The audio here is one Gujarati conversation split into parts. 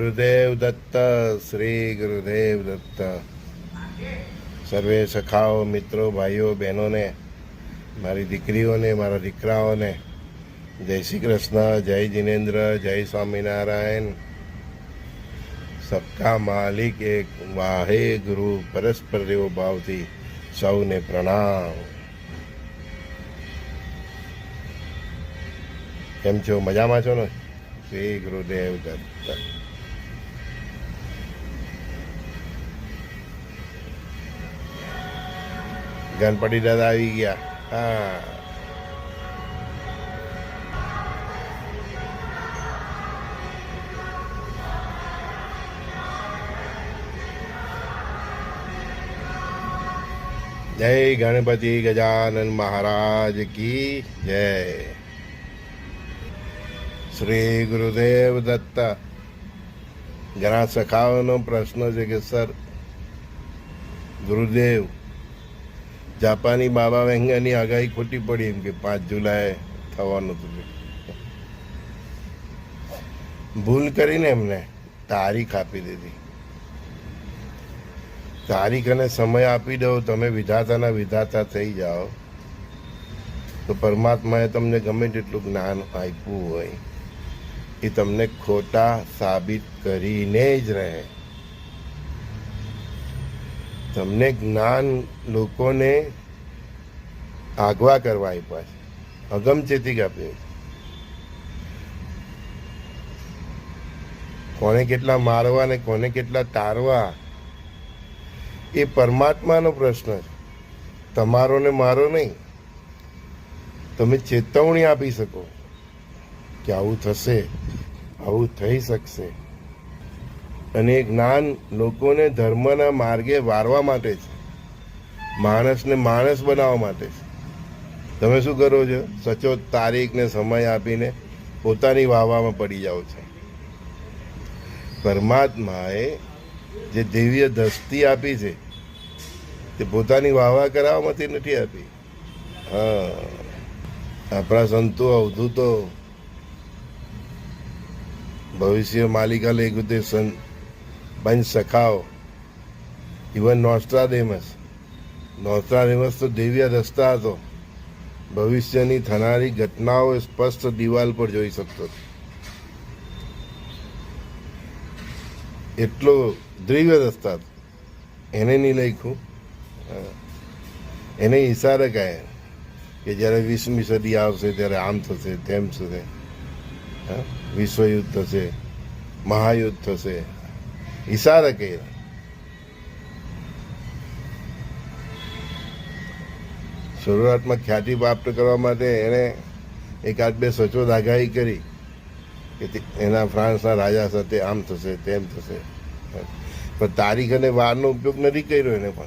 ગુરુદેવ દત્ત, શ્રી ગુરુદેવ દત્ત. સર્વે સખાઓ, મિત્રો, ભાઈઓ, બહેનોને, મારી દીકરીઓને, મારા દીકરાઓને, જય શ્રી કૃષ્ણ, જય જિનેન્દ્ર, જય સ્વામિનારાયણ. સબકા માલિક એક વાહે ગુરુ, પરસ્પર દેવો ભાવથી સૌને પ્રણામ. કેમ છો? મજામાં છો ને? શ્રી ગુરુદેવ દત્ત. ગણપતિ દાદા આવી ગયા. હા. જય ગણપતિ ગજાનન મહારાજ કી જય. શ્રી ગુરુદેવ દત્ત. ઘણા સખાઓનો પ્રશ્ન છે કે, સર, ગુરુદેવ જાપાની બાબા વેંગાની આગાહી ખોટી પડી એમ કે પાંચ જુલાઈ થવાનું હતું. ભૂલ કરીને એમને તારીખ આપી દીધી. તારીખ અને સમય આપી દો, તમે વિધાતાના વિધાતા થઈ જાઓ. તો પરમાત્માએ તમને ગમે તેટલું જ્ઞાન આપ્યું હોય, એ તમને ખોટા સાબિત કરીને જ રહે. તમને જ્ઞાન લોકોને આગવા કરવા આપ્યા છે. અગમચેતી આપ્યું કોને કેટલા મારવા ને કોને કેટલા તારવા? એ પરમાત્માનો પ્રશ્ન છે. તમારો ને મારો નહીં. તમે ચેતવણી આપી શકો કે આવું થશે, આવું થઈ શકશે. અને જ્ઞાન લોકોને ધર્મના માર્ગે વારવા માટે છે. માણસને માણસ બનાવવા માટે છે. તમે શું કરો છો? સચોટ તારીખ ને સમય આપીને પોતાની વાવામાં પડી જાઓ છો. પરમાત્માએ જે દિવ્ય દ્રષ્ટિ આપી છે, તે પોતાની વાવા કરાવવામાંથી નથી આપી. હા. આપણા સંતો, અવધૂતો, ભવિષ્ય માલિકા લેખુતે સં પંચ સખાઓ. ઇવન નોસ્ટ્રાડેમસ નોસ્ટ્રાડેમસ તો દેવ્ય રસ્તા હતો. ભવિષ્યની થનારી ઘટનાઓ સ્પષ્ટ દિવાલ પર જોઈ શકતો હતો. એટલો દિવ્ય રસ્તા હતો. એને નહીં લખ્યું. એને ઈશારે કહે કે જ્યારે વીસમી સદી આવશે, ત્યારે આમ થશે, તેમ થશે? વિશ્વયુદ્ધ થશે, મહાયુદ્ધ થશે. ઈશારે કહ્યા શરૂઆતમાં ખ્યાતિ પ્રાપ્ત કરવા માટે એણે એકાદ બે સચોટ આગાહી કરી કે એના ફ્રાન્સના રાજા સાથે આમ થશે, તેમ થશે. પણ તારીખ અને વારનો ઉપયોગ નથી કર્યો એને પણ.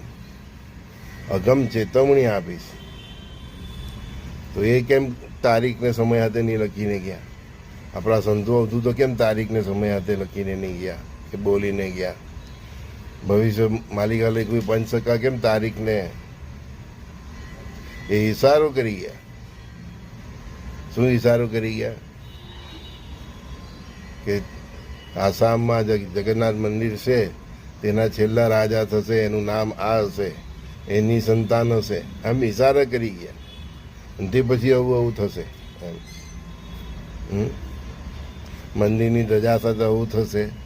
અગમ ચેતવણી આપીશ. તો એ કેમ તારીખને સમય હાથે નહીં લખીને ગયા? આપણા સંતો તો કેમ તારીખને સમય હાથે લખીને નહીં ગયા? કે બોલીને ગયા. ભવિષ્ય માલિકા કોઈ પંચકા કેમ તારીખને? એ ઇશારો કરી ગયા. શું ઇશારો કરી ગયા? કે આસામમાં જગન્નાથ મંદિર છે, તેના છેલ્લા રાજા થશે, એનું નામ આ હશે, એની સંતાન હશે, આમ ઇશારા કરી ગયા. તે પછી આવું આવું થશે, એમ. મંદિરની ધજા સાથે આવું થશે.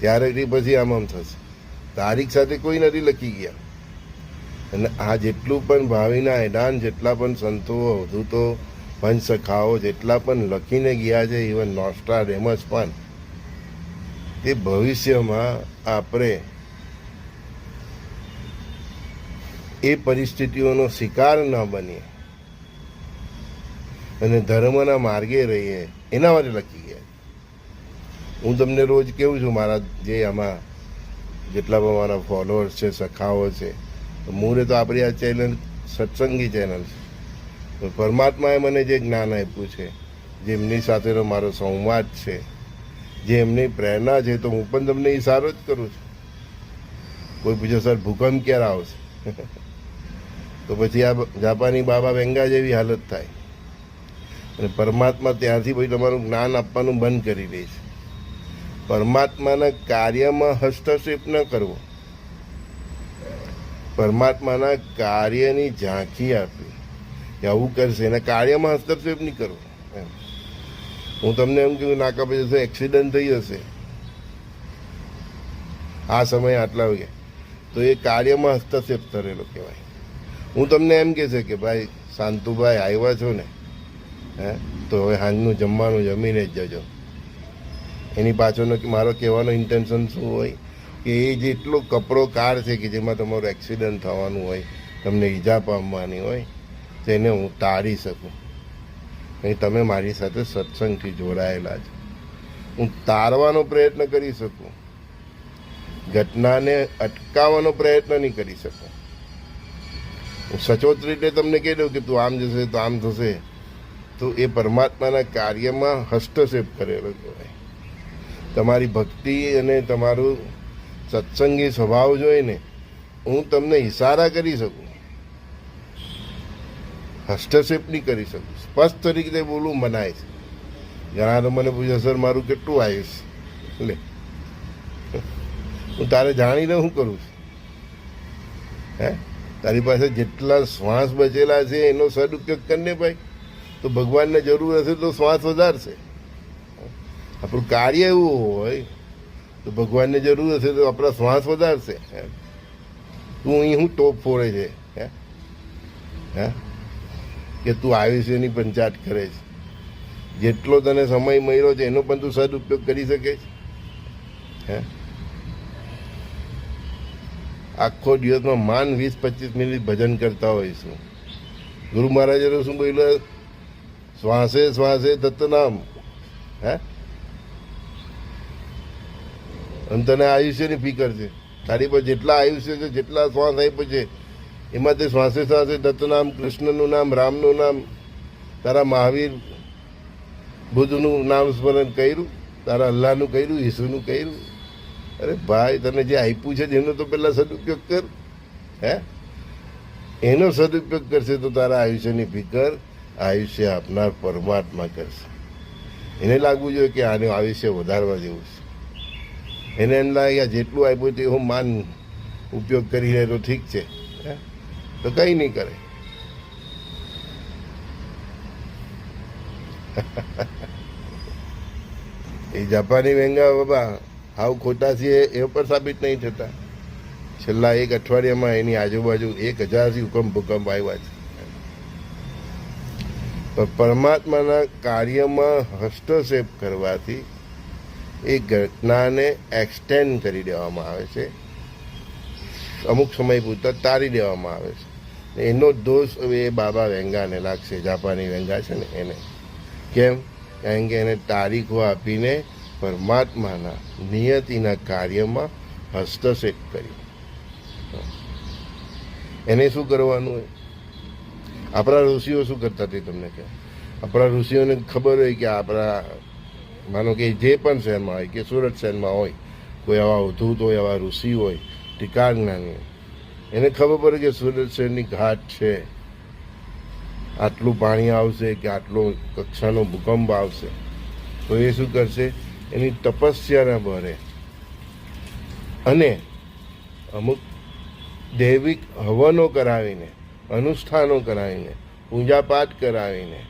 ત્યારે તે પછી આમ આમ થશે. તારીખ સાથે કોઈ નથી લખી ગયા. અને આ જેટલું પણ ભાવિના એડાન જેટલા પણ સંતો અવધૂતો પંચસખાઓ જેટલા પણ લખીને ગયા છે ઇવન નોસ્ટ્રાડેમસ પણ, તે ભવિષ્યમાં આપણે એ પરિસ્થિતિઓનો શિકાર ન બનીએ. અને ધર્મના માર્ગે રહીએ. એના માટે લખી ગયા હું તમને રોજ કેવું છું, મારા જે આમાં જેટલા પણ મારા ફોલોઅર્સ છે, સખાઓ છે મૂળે તો આપણી આ ચેનલ સત્સંગી ચેનલ છે. પરમાત્માએ મને જે જ્ઞાન આપ્યું છે જેમની સાથેનો મારો સંવાદ છે, જે એમની પ્રેરણા છે, તો હું પણ તમને ઇશારો જ કરું છું. કોઈ પૂછે, સર, ભૂકંપ ક્યારે આવશે? તો પછી આ જાપાની બાબા વેંગા જેવી હાલત થાય. અને પરમાત્મા ત્યાંથી પછી તમારું જ્ઞાન આપવાનું બંધ કરી દે છે. પરમાત્માના કાર્યમાં હસ્તક્ષેપ ન કરવો. પરમાત્માના કાર્યની ઝાંખી આપવી કે આવું કરશે, એના કાર્યમાં હસ્તક્ષેપ નહીં કરવો એમ. હું તમને એમ કહ્યું નાકા પછી જશે, એક્સિડન્ટ થઈ જશે. આ સમય આટલા વાગે તો એ કાર્યમાં હસ્તક્ષેપ કરેલો કહેવાય. હું તમને એમ કહેશે કે ભાઈ, શાંતુભાઈ, આવ્યા છો ને, હે? તો હવે સાંજનું જમવાનું જમીને જ જજો. એની પાછળનો મારો કહેવાનો ઇન્ટેન્શન શું હોય કે એ જેટલો કપડો કાર છે કે જેમાં તમારું એક્સિડન્ટ થવાનું હોય, તમને ઈજા પામવાની હોય, તેને હું ટાળી શકું. અહીં તમે મારી સાથે સત્સંગથી જોડાયેલા છો. હું તારવાનો પ્રયત્ન કરી શકું. ઘટનાને અટકાવવાનો પ્રયત્ન નહીં કરી શકું. હું સચોટ રીતે તમને કહી દઉં કે તું આમ જશે, તો આમ થશે. તો એ પરમાત્માના કાર્યમાં હસ્તક્ષેપ કરેલો કહેવાય. તમારી ભક્તિ અને તમારું સત્સંગી સ્વભાવ જોઈને હું તમને ઇશારા કરી શકું. હસ્તક્ષેપ નહીં કરી શકું. સ્પષ્ટ રીતે બોલવું મનાય છે. ઘણા તો મને પૂછે, સર, મારું કેટલું આયુષ લે હું તારે જાણીને હું કરું છું? હે? તારી પાસે જેટલા શ્વાસ બચેલા છે, એનો સદુપયોગ કરીને ભાઈ. તો ભગવાનને જરૂર હશે તો શ્વાસ વધારશે. આપણું કાર્ય એવું હોય, તો ભગવાનને જરૂર હશે તો આપણા શ્વાસ વધારશે. તું અહીં હું ટોપ ફોરે છે, હે? હે? કે તું આયુષ્યની પંચાટ કરે છે. જેટલો તને સમય મળ્યો છે, એનો પણ તું સદુપયોગ કરી શકે છે, હે? આખો દિવસમાં માન વીસ પચીસ મિનિટ ભજન કરતા હોઈશું ગુરુ મહારાજે શું બોલ્યું? શ્વાસે શ્વાસે દત્તનામ હે? અને તને આયુષ્યની ફિકર છે. તારી પર જેટલા આયુષ્ય છે, જેટલા શ્વાસ આપ્યો છે, એમાં તે શ્વાસે શ્વાસે દત્તનામ, કૃષ્ણનું નામ, રામનું નામ, તારા મહાવીર બુદ્ધનું નામ સ્મરણ કર્યું, તારા અલ્લાહનું કર્યું, ઈસુનું કર્યું. અરે ભાઈ, તને જે આપ્યું છે, એનો તો પહેલાં સદુપયોગ કર, હે? એનો સદુપયોગ કરશે તો તારા આયુષ્યની ફિકર આયુષ્ય આપનાર પરમાત્મા કરશે. એને લાગવું જોઈએ કે આનું આયુષ્ય વધારવા જેવું છે. એને એમ લાગે જેટલું આપ્યું તે હું માન ઉપયોગ કરી રહે તો ઠીક છે? તો કંઈ નહીં કરે. એ જાપાની વેંગા બાબા હાવ ખોટા છે એ પણ સાબિત નહીં થતા. છેલ્લા એક અઠવાડિયામાં એની આજુબાજુ એક હજારથી હુકમ ભૂકંપ આવ્યા છે. પણ પરમાત્માના કાર્યમાં હસ્તક્ષેપ કરવાથી એ ઘટનાને એક્સટેન્ડ કરી દેવામાં આવે છે. અમુક સમય પૂરતા તારી દેવામાં આવે છે. એનો દોષ હવે એ બાબા વેંગાને લાગશે, જાપાની વેંગા છે ને એને. કેમ? કારણ કે એને તારીખો આપીને પરમાત્માના નિયતિના કાર્યમાં હસ્તક્ષેપ કર્યો. એને શું કરવાનું હોય? આપણા ઋષિઓ શું કરતા તે તમને કહે? આપણા ઋષિઓને ખબર હોય કે આપણા માનો કે જે પણ શહેરમાં હોય, કે સુરત શહેરમાં હોય, કોઈ આવા અવધૂત હોય, આવા ઋષિ હોય ટીકા જ્ઞાની એને ખબર પડે કે સુરત શહેરની ઘાટ છે. આટલું પાણી આવશે કે આટલો કક્ષાનો ભૂકંપ આવશે. તો એ શું કરશે? એની તપસ્યાના ભરે. અને અમુક દૈવિક હવનો કરાવીને, અનુષ્ઠાનો કરાવીને, પૂજાપાઠ કરાવીને,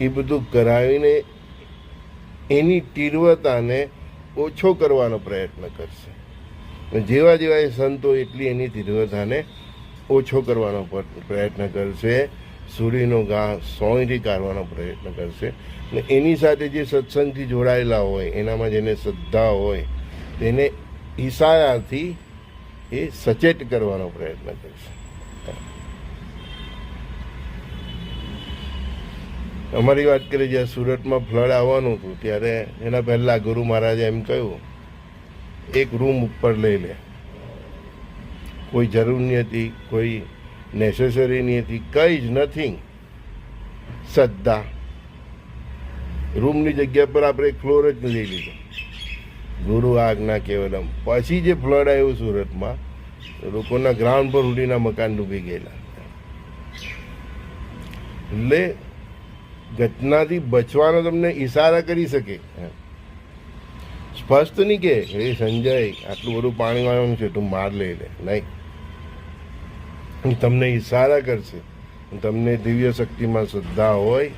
એ બધું કરાવીને એની તીવ્રતાને ઓછો કરવાનો પ્રયત્ન કરશે. જેવા જેવા એ સંતો એટલી એની તીવ્રતાને ઓછો કરવાનો પ્રયત્ન કરશે. સૂર્યનો ઘા સોયથી કાઢવાનો પ્રયત્ન કરશે. અને એની સાથે જે સત્સંગથી જોડાયેલા હોય, એનામાં જેને શ્રદ્ધા હોય, તેને ઈશારાથી એ સચેત કરવાનો પ્રયત્ન કરશે. અમારી વાત કરીએ, જ્યારે સુરતમાં ફ્લડ આવવાનું હતું, ત્યારે એના પહેલાં ગુરુ મહારાજે એમ કહ્યું, એક રૂમ ઉપર લઈ લે. કોઈ જરૂર નહીં હતી, કોઈ નેસેસરી નહીં હતી, કંઈ જ નથિંગ શ્રદ્ધા રૂમની જગ્યા પર આપણે એક ફ્લોર જ લઈ લીધો. ગુરુ આજ્ઞા કેવલમ. પછી જે ફ્લડ આવ્યું સુરતમાં લોકોના ગ્રાઉન્ડ પર ઉડીના મકાન ડૂબી ગયેલા. એટલે ઘટનાથી બચવાનો તમને ઈશારા કરી શકે. સ્પષ્ટ નહીં કે, હે સંજય, આટલું બધું પાણી વાળવાનું છે, તું માર લઈ લે નહીં. એ તમને ઈશારા કરશે. તમને દિવ્ય શક્તિમાં શ્રદ્ધા હોય,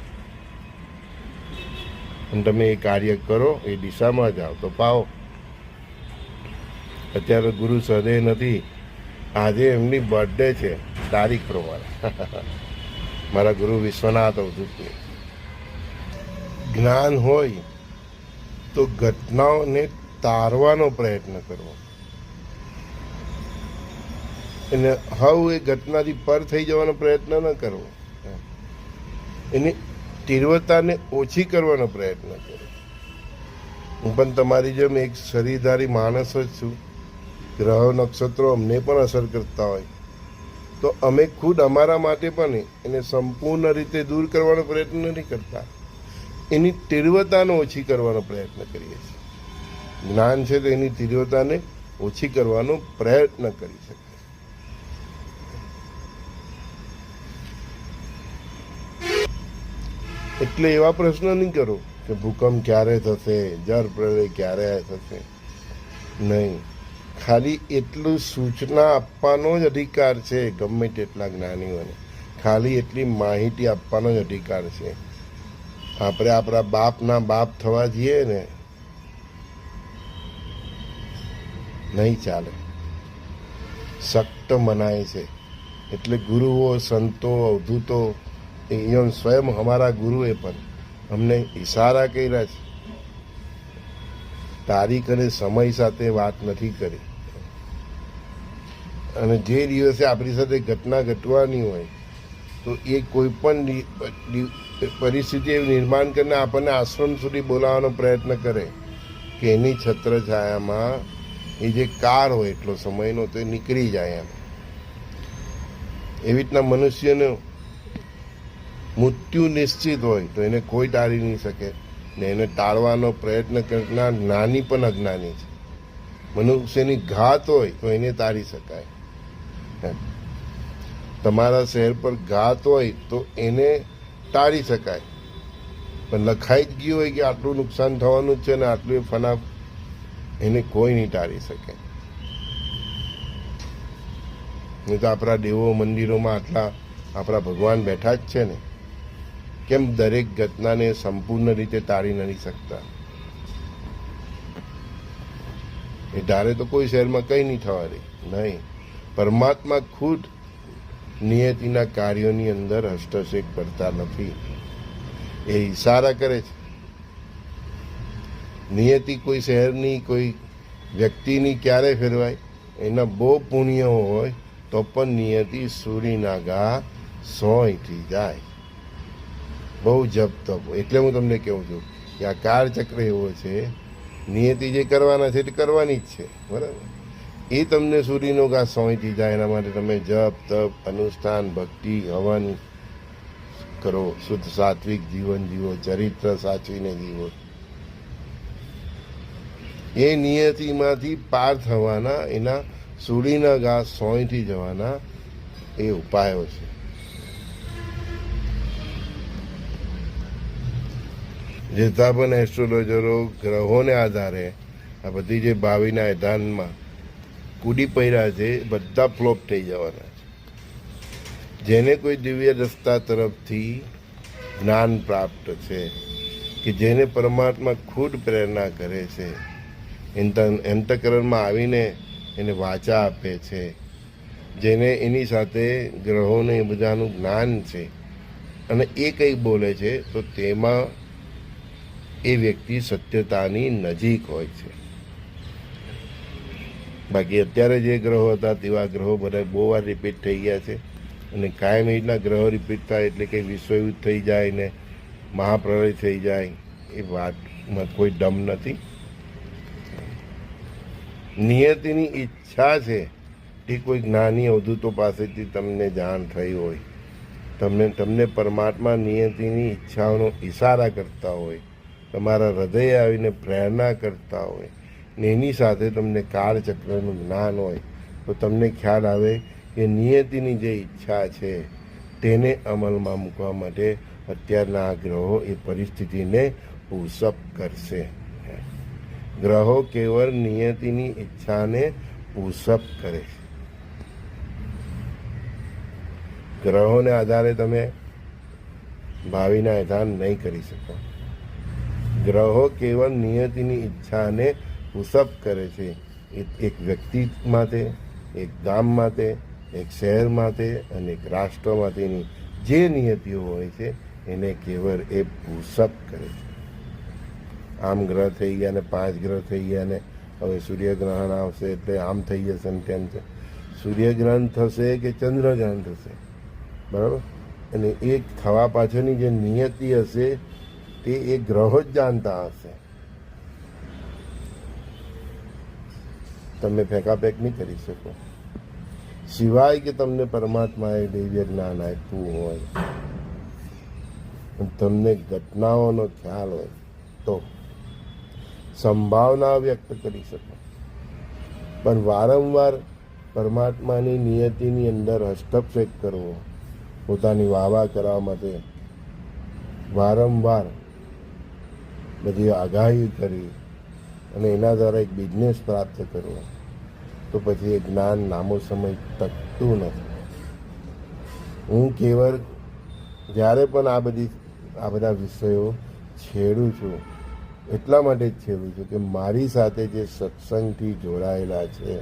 અને તમે એ કાર્ય કરો, એ દિશામાં જાઓ. તો પાઓ. અત્યારે ગુરુ સદે નથી. આજે એમની બર્થડે છે, તારીખ પ્રમાણે. મારા ગુરુ વિશ્વનાથ અવધૂતની જ્ઞાન હોય તો ઘટનાઓને તારવાનો પ્રયત્ન કરવો. એને હવ એ ઘટનાથી પર થઈ જવાનો પ્રયત્ન ન કરવો. એની તીવ્રતાને ઓછી કરવાનો પ્રયત્ન કરો હું પણ તમારી જેમ એક શરીરધારી માણસ જ છું. ગ્રહ, નક્ષત્રો અમને પણ અસર કરતા હોય. તો અમે ખુદ અમારા માટે પણ એને સંપૂર્ણ રીતે દૂર કરવાનો પ્રયત્ન નથી કરતા. એની તીવ્રતાને ઓછી કરવાનો પ્રયત્ન કરીએ છીએ. જ્ઞાન છે તો એની તીવ્રતાને ઓછી કરવાનો પ્રયત્ન કરી શકે. એટલે એવા પ્રશ્ન નહીં કરો કે ભૂકંપ ક્યારે થશે, જળ પ્રલય ક્યારે થશે. નહીં. ખાલી એટલું સૂચના આપવાનો જ અધિકાર છે ગમે તેટલા જ્ઞાનીઓને. ખાલી એટલી માહિતી આપવાનો જ અધિકાર છે. આપણે આપણા બાપના બાપ થવા જઈએ ને, નહીં ચાલે. સખ્ત મનાય છે. એટલે ગુરુઓ, સંતો, અવધૂતો ઇવન સ્વયં અમારા ગુરુએ પણ અમને ઈશારા કર્યા છે. તારીખ અને સમય સાથે વાત નથી કરી. અને જે દિવસે આપણી સાથે ઘટના ઘટવાની હોય, તો એ કોઈ પણ પરિસ્થિતિ એવી નિર્માણ કરીને આપણને આશ્રમ સુધી બોલાવવાનો પ્રયત્ન કરે કે એની છત્રછાયામાં એ જે કાર હોય એટલો સમયનો તો નીકળી જાય એમ. એવી રીતના મનુષ્યનું મૃત્યુ નિશ્ચિત હોય તો એને કોઈ ટાળી નહીં શકે ને એને ટાળવાનો પ્રયત્ન કરનાર નાની પણ અજ્ઞાની છે. મનુષ્યની ઘાત હોય તો એને તારી શકાય. તમારા શહેર પર ઘાત હોય તો એને ટાળી શકાય. પણ લખાઈ જ ગયું હોય કે આટલું નુકસાન થવાનું છે ને આટલું એ ફના એને કોઈ નહીં ટાળી શકે. નહીં તો આપણા દેવો મંદિરોમાં આટલા આપણા ભગવાન બેઠા જ છે ને. કેમ દરેક ઘટનાને સંપૂર્ણ રીતે ટાળી નથી શકતા? એ ધારે તો કોઈ શહેરમાં કંઈ નહીં થવા રહી નહીં. પરમાત્મા ખુદ નિયતિના કાર્યોની અંદર હસ્તક્ષેપ કરતા નથી. એ ઈશારા કરે છે. નિયતિ કોઈ શહેરની, કોઈ વ્યક્તિની ક્યારે ફેરવાય? એના બહુ પુણ્ય હોય તો પણ નિયતિ સૂરીના ઘા સોયથી જાય. બહુ જપ તપ એટલે હું તમને કહું છું કે આ કાળચક્ર એવો છે. નિયતિ જે કરવાના છે તે કરવાની જ છે. બરાબર? એ તમને સૂર્યનો ઘાસ સોયથી જાય, એના માટે તમે જપ, તપ, અનુષ્ઠાન, ભક્તિ, હવન કરો, શુદ્ધ સાત્વિક જીવન જીવો, ચરિત્ર સાચવીને જીવો. એ નિયતિમાંથી પાર થવાના, એના સૂડીના ઘાસ સોંઈથી જવાના એ ઉપાયો છે. જેતા પણ એસ્ટ્રોલોજરો ગ્રહોને આધારે આ બધી જે ભાવિના એધાનમાં કૂદી પડ્યા છે, બધા ફ્લોપ થઈ જવાના છે. જેને કોઈ દિવ્ય રસ્તા તરફથી જ્ઞાન પ્રાપ્ત છે, કે જેને પરમાત્મા ખુદ પ્રેરણા કરે છે અંત- અંતકરણમાં આવીને એને વાચા આપે છે, જેને એની સાથે ગ્રહોને એ બધાનું જ્ઞાન છે, અને એ કંઈ બોલે છે, તો તેમાં એ વ્યક્તિ સત્યતાની નજીક હોય છે. બાકી અત્યારે જે ગ્રહો હતા, તેવા ગ્રહો બધા બહુ વાર રિપીટ થઈ ગયા છે. અને કાયમ રીતના ગ્રહો રિપીટ થાય એટલે કે વિશ્વયુદ્ધ થઈ જાય ને મહાપ્રલય થઈ જાય, એ વાતમાં કોઈ દમ નથી. નિયતિની ઈચ્છા છે એ કોઈ જ્ઞાની અવધૂતો પાસેથી તમને જાણ થઈ હોય. તમને તમને પરમાત્મા નિયતિની ઈચ્છાઓનો ઇશારા કરતા હોય. તમારા હૃદય આવીને પ્રેરણા કરતા હોય. ને એની સાથે તમને કાળચક્રનું જ્ઞાન હોય, તો તમને ખ્યાલ આવે કે નિયતિની જે ઈચ્છા છે, તેને અમલમાં મૂકવા માટે અત્યારના આ ગ્રહો એ પરિસ્થિતિને પુષપ કરશે. ગ્રહો કેવળ નિયતિની ઈચ્છાને પુષપ કરે છે. ગ્રહોને આધારે તમે ભાવિના એધાન નહીં કરી શકો. ગ્રહો કેવળ નિયતિની ઈચ્છાને પુષપ કરે છે. એક વ્યક્તિ માટે, એક ગામ માટે, એક શહેર માટે અને એક રાષ્ટ્ર માટેની જે નિયતિઓ હોય છે, એને કેવળ એ પુષઅપ કરે છે. આમ ગ્રહ થઈ ગયા ને પાંચ ગ્રહ થઈ ગયા ને હવે સૂર્યગ્રહણ આવશે એટલે આમ થઈ જશે ને તેમ છે. સૂર્યગ્રહણ થશે કે ચંદ્રગ્રહણ થશે? બરાબર? અને એ થવા પાછળની જે નિયતિ હશે, તે એ ગ્રહો જ જાણતા હશે. તમે ફેંકાફેંક નહીં કરી શકો. સિવાય કે તમને પરમાત્માએ દૈવ્ય જ્ઞાન આપ્યું હોય. તમને ઘટનાઓનો ખ્યાલ હોય તો સંભાવના વ્યક્ત કરી શકો. પણ વારંવાર પરમાત્માની નિયતિની અંદર હસ્તક્ષેપ કરવો, પોતાની વાવા કરવા માટે વારંવાર બધી આગાહી કરી અને એના દ્વારા એક બિઝનેસ પ્રાપ્ત કરવો. તો પછી એ જ્ઞાન લાંબો સમય ટકતું નથી. હું કેવળ જ્યારે પણ આ બધી, આ બધા વિષયો છેડું છું, એટલા માટે જ છેડું છું કે મારી સાથે જે સત્સંગથી જોડાયેલા છે,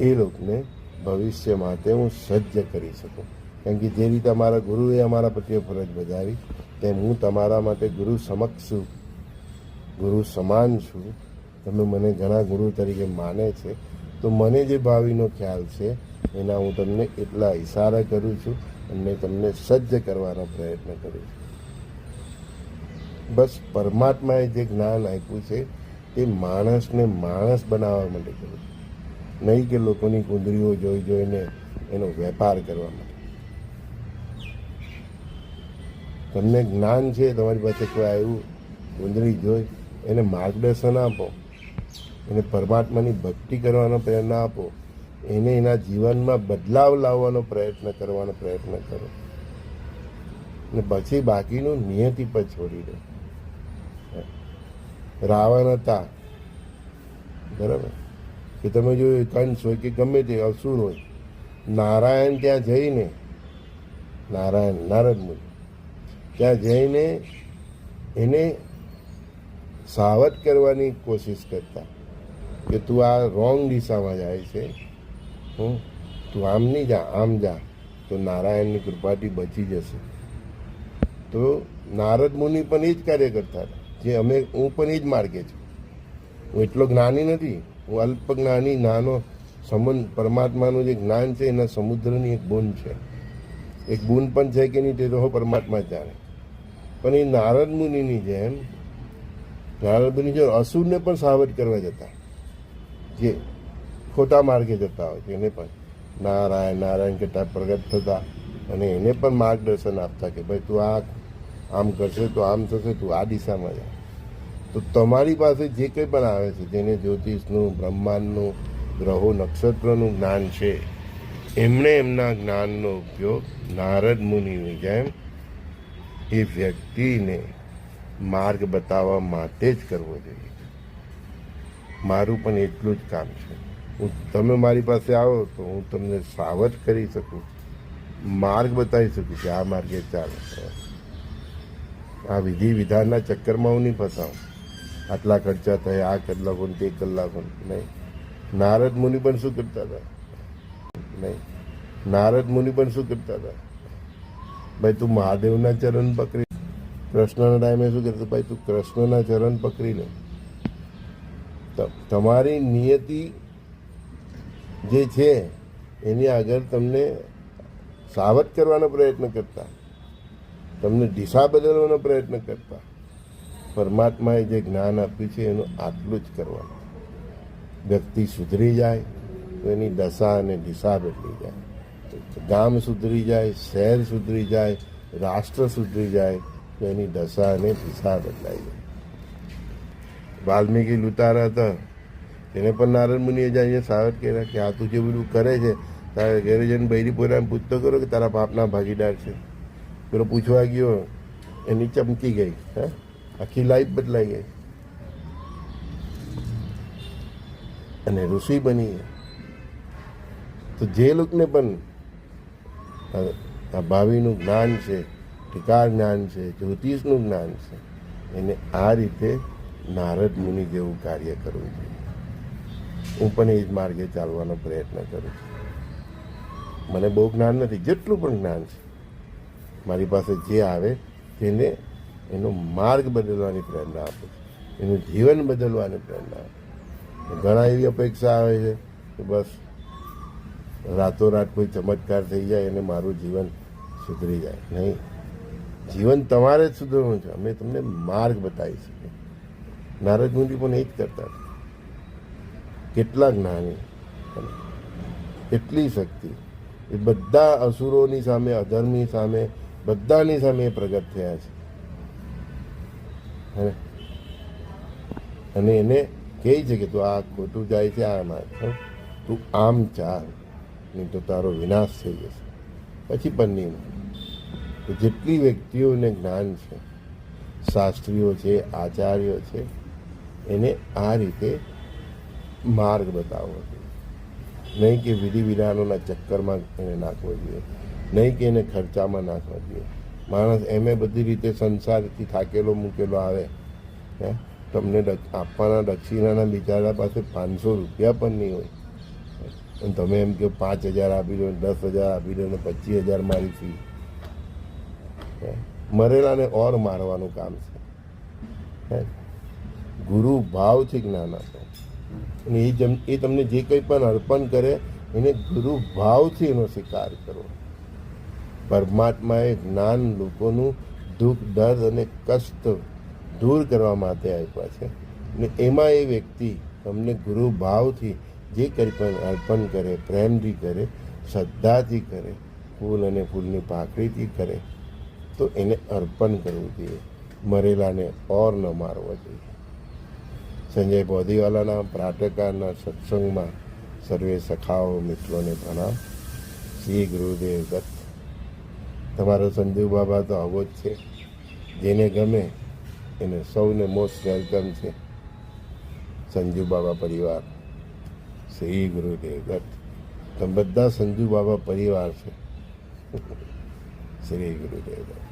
એ લોકોને ભવિષ્ય માટે હું સજ્જ કરી શકું. કારણ કે જે રીતે અમારા ગુરુએ અમારા પ્રત્યે ફરજ બજાવી, તેમ હું તમારા માટે ગુરુ સમક્ષ છું. ગુરુ સમાન છું, તમે મને ઘણા ગુરુ તરીકે માને છે, તો મને જે ભાવિનો ખ્યાલ છે, એના હું તમને એટલા ઇશારા કરું છું અને તમને સજ્જ કરવાનો પ્રયત્ન કરું છું. બસ પરમાત્માએ જે જ્ઞાન આપ્યું છે, એ માણસને માણસ બનાવવા માટે કરું છું. નહીં કે લોકોની કુંદરીઓ જોઈ જોઈને એનો વેપાર કરવા માટે. તમને જ્ઞાન છે, તમારી પાસે કોઈ આવ્યું, કુંદરી જોઈ એને માર્ગદર્શન આપો. એને પરમાત્માની ભક્તિ કરવાનો પ્રેરણા આપો. એને એના જીવનમાં બદલાવ લાવવાનો પ્રયત્ન કરવાનો પ્રયત્ન કરો. અને પછી બાકીનું નિયતિ પર છોડી દો. રાવણ હતા બરાબર? કે તમે જોયું કંસ હોય કે ગમે તે અસુર હોય, નારાયણ ત્યાં જઈને, નારાયણ, નારદ મુનિ, ત્યાં જઈને એને સાવધ કરવાની કોશિશ કરતા કે તું આ રોંગ દિશામાં જાય છે. હું તું આમ નહીં જા, આમ જા. તો નારાયણની કૃપાથી બચી જશે. તો નારદ મુનિ પણ એ જ કાર્ય કરતા હતા. જે અમે, હું પણ એ જ માર્ગે છું. હું એટલો જ્ઞાની નથી. હું અલ્પ જ્ઞાની, નાનો સંબંધ પરમાત્માનું જે જ્ઞાન છે, એના સમુદ્રની એક બૂંદ છે. એક બૂંદ પણ છે કે નહીં તે તો પરમાત્મા જાણે. પણ એ નારદ મુનિની જેમ નારદ બની જાય અસુરને પણ સાવધ કરવા જતા. જે ખોટા માર્ગે જતા હોય છે એને પણ નારાયણ નારાયણ કરતા પ્રગટ થતા અને એને પણ માર્ગદર્શન આપતા કે ભાઈ તું આ આમ કરશે, તો આમ થશે, તું આ દિશામાં જા. તો તમારી પાસે જે કંઈ પણ આવે છે, જેને જ્યોતિષનું, બ્રહ્માંડનું, ગ્રહો, નક્ષત્રનું જ્ઞાન છે, એમણે એમના જ્ઞાનનો ઉપયોગ નારદ મુનિની જેમ એ વ્યક્તિને માર્ગ બતાવવા માટે જ કરવો જોઈએ. મારું પણ એટલું જ કામ છે. હું, તમે મારી પાસે આવો તો હું તમને સાવધ કરી શકું. માર્ગ બતાવી શકું કે આ માર્ગે ચાલો આ વિધિ વિધાનના ચક્કરમાં હું નહીં ફસાવું. આટલા ખર્ચા થયા, આ ને તે કલાકો નહીં. નારદ મુનિ પણ શું કરતા હતા? નહીં. નારદ મુનિ પણ શું કરતા હતા? ભાઈ, તું મહાદેવના ચરણ પકડી કૃષ્ણના ટાઈમે શું કહેતો ભાઈ, તું કૃષ્ણના ચરણ પકડી લે તમારી નિયતિ જે છે, એની આગળ તમને સાવધ કરવાનો પ્રયત્ન કરતા, તમને દિશા બદલવાનો પ્રયત્ન કરતા, પરમાત્માએ જે જ્ઞાન આપ્યું છે, એનું આટલું જ કરવાનું. વ્યક્તિ સુધરી જાય, તો એની દશા અને દિશા બદલી જાય. ગામ સુધરી જાય, શહેર સુધરી જાય, રાષ્ટ્ર સુધરી જાય એની દશા અને દિશા બદલાઈ જાય વાલ્મીકી લૂંટારા હતા. એને પણ નારદ મુનિએ જઈને સાવધ કર્યા કે આ તું જે બધું કરે છે, તારે ઘરે જઈને બૈરી પોતાને પૂછતો કરો કે તારા પાપના ભાગીદાર છે. પેલો પૂછવા ગયો, એની ચમકી ગઈ, હે? આખી લાઈફ બદલાઈ ગઈ. અને ઋષિ બની ગઈ તો જે લોકોને પણ આ ભાવિનું જ્ઞાન છે ટીકા જ્ઞાન છે, જ્યોતિષનું જ્ઞાન છે, એને આ રીતે નારદ મુનિ જેવું કાર્ય કરવું જોઈએ. હું પણ એ જ માર્ગે ચાલવાનો પ્રયત્ન કરું છું. મને બહુ જ્ઞાન નથી, જેટલું પણ જ્ઞાન છે. મારી પાસે જે આવે તેને એનો માર્ગ બદલવાની પ્રેરણા આપું છું. એનું જીવન બદલવાની પ્રેરણા આપું ઘણા એવી અપેક્ષા આવે છે કે બસ રાતોરાત કોઈ ચમત્કાર થઈ જાય અને મારું જીવન સુધરી જાય. નહીં જીવન તમારે જ સુધરવું છે. અમે તમને માર્ગ બતાવી શકીએ. નારદ મુનિ પણ એ જ કરતા કેટલા જ્ઞાની એટલી શક્તિ. એ બધા અસુરોની સામે, અધર્મની સામે, બધાની સામે પ્રગટ થયા છે? અને એને કહે છે કે તું આ ખોટું જાય છે આમાં હો? તું આમ ચાલ. નહીં તો તારો વિનાશ થઈ જશે. પછી પણ તો જેટલી વ્યક્તિઓને જ્ઞાન છે, શાસ્ત્રીઓ છે, આચાર્યો છે, એને આ રીતે માર્ગ બતાવવો જોઈએ. નહીં કે વિધિ વિધાનોના ચક્કરમાં એને નાખવો જોઈએ, નહીં કે એને ખર્ચામાં નાખવો જોઈએ. માણસ એમે બધી રીતે સંસારથી થાકેલો, મૂકેલો આવે, હે? તમને આપવાના દક્ષિણાના બિચારા પાસે પાંચસો રૂપિયા પણ નહીં હોય. અને તમે એમ કે પાંચ હજાર આપી દો, દસ હજાર આપી દો, ને પચીસ હજાર મારી ફી. હે? મરેલાને ઓર મારવાનું કામ છે. ગુરુ ભાવથી જ્ઞાન આપો. અને એ જમ એ તમને જે કંઈ પણ અર્પણ કરે, એને ગુરુ ભાવથી એનો સ્વીકાર કરો. પરમાત્માએ જ્ઞાન લોકોનું દુઃખ, દર્દ અને કષ્ટ દૂર કરવા માટે આપ્યા છે. ને એમાં એ વ્યક્તિ તમને ગુરુ ભાવથી જે કંઈ પણ અર્પણ કરે, પ્રેમથી કરે, શ્રદ્ધાથી કરે, ફૂલ અને ફૂલની પાકડીથી કરે તો એને અર્પણ કરવું જોઈએ. મરેલાને ઓર ન મારવો જોઈએ. સંજય બોધીવાલાના પ્રાટકારના સત્સંગમાં સર્વે સખાઓ મિત્રોને પ્રણામ. શ્રી ગુરુદેવ દત્ત. તમારો સંજુ બાબા તો આવો જ છે. જેને ગમે એને સૌને મોસ્ટ વેલકમ છે. સંજુ બાબા પરિવાર. શ્રી ગુરુદેવ દત્ત. તમે બધા સંજુ બાબા પરિવાર છે. શ્રી ગુરુદેવ દત્ત.